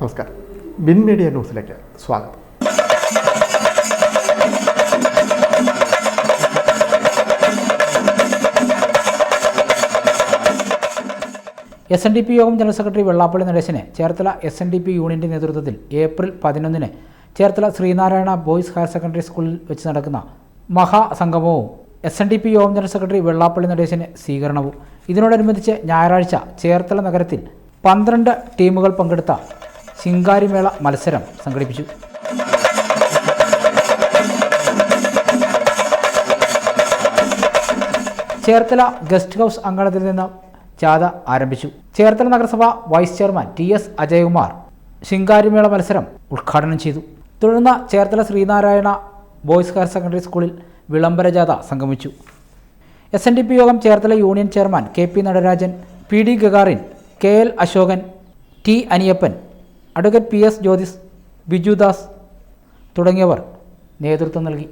നമസ്കാരം. Bin media ന്യൂസിലേക്ക് സ്വാഗതം. എസ് എൻ ഡി പി യോഗം general secretary Vellappally നടേശനെ Cherthala S N D P യൂണിയന്റെ നേതൃത്വത്തിൽ ഏപ്രിൽ പതിനൊന്നിന് Cherthala Sree Narayana boys higher secondary സ്കൂളിൽ വെച്ച് നടക്കുന്ന മഹാസംഗമവും എസ് എൻ ഡി പി യോഗം ജനറൽ സെക്രട്ടറി വെള്ളാപ്പള്ളി നടേശന് സ്വീകരണവും. ഇതിനോടനുബന്ധിച്ച് ഞായറാഴ്ച ചേർത്തല നഗരത്തിൽ പന്ത്രണ്ട് ടീമുകൾ പങ്കെടുത്ത ശിങ്കാരിമേള മത്സരം സംഘടിപ്പിച്ചു. ചേർത്തല ഗസ്റ്റ് ഹൗസ് അങ്കണത്തിൽ നിന്ന് ജാഥ ആരംഭിച്ചു. ചേർത്തല നഗരസഭ vice chairman T S Ajayakumar ശിങ്കാരിമേള മത്സരം ഉദ്ഘാടനം ചെയ്തു. തുടർന്ന് Cherthala Sree Narayana boys higher secondary സ്കൂളിൽ വിളംബര ജാഥ സംഗമിച്ചു. എസ് എൻ ഡി പി യോഗം Cherthala union chairman K P Natarajan P D Gagarin K L Asokan T Aniyappan advocate P S Jyothis Bijudas തുടങ്ങിയവർ നേതൃത്വം നൽകി.